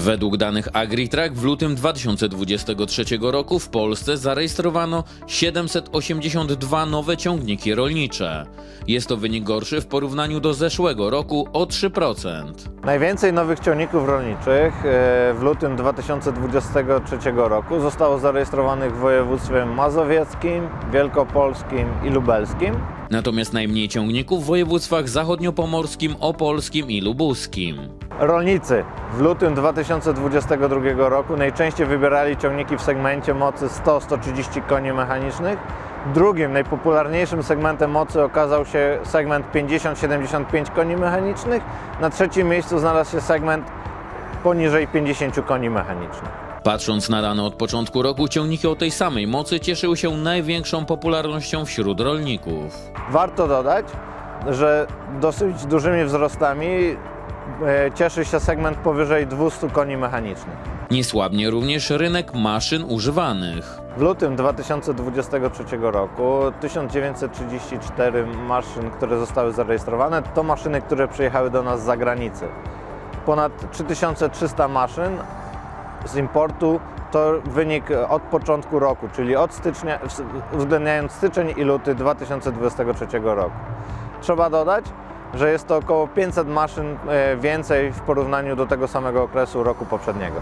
Według danych Agritrack w lutym 2023 roku w Polsce zarejestrowano 782 nowe ciągniki rolnicze. Jest to wynik gorszy w porównaniu do zeszłego roku o 3%. Najwięcej nowych ciągników rolniczych e, w lutym 2023 roku zostało zarejestrowanych w województwie mazowieckim, wielkopolskim i lubelskim. Natomiast najmniej ciągników w województwach zachodniopomorskim, opolskim i lubuskim. Rolnicy w lutym 2022 roku najczęściej wybierali ciągniki w segmencie mocy 100-130 koni mechanicznych. Drugim najpopularniejszym segmentem mocy okazał się segment 50-75 koni mechanicznych. Na trzecim miejscu znalazł się segment poniżej 50 koni mechanicznych. Patrząc na dane od początku roku, ciągniki o tej samej mocy cieszyły się największą popularnością wśród rolników. Warto dodać, że dosyć dużymi wzrostami cieszy się segment powyżej 200 koni mechanicznych. Niesłabnie również rynek maszyn używanych. W lutym 2023 roku 1934 maszyn, które zostały zarejestrowane, to maszyny, które przyjechały do nas z zagranicy. Ponad 3300 maszyn z importu to wynik od początku roku, czyli od stycznia, uwzględniając styczeń i luty 2023 roku. Trzeba dodać, że jest to około 500 maszyn e, więcej w porównaniu do tego samego okresu roku poprzedniego.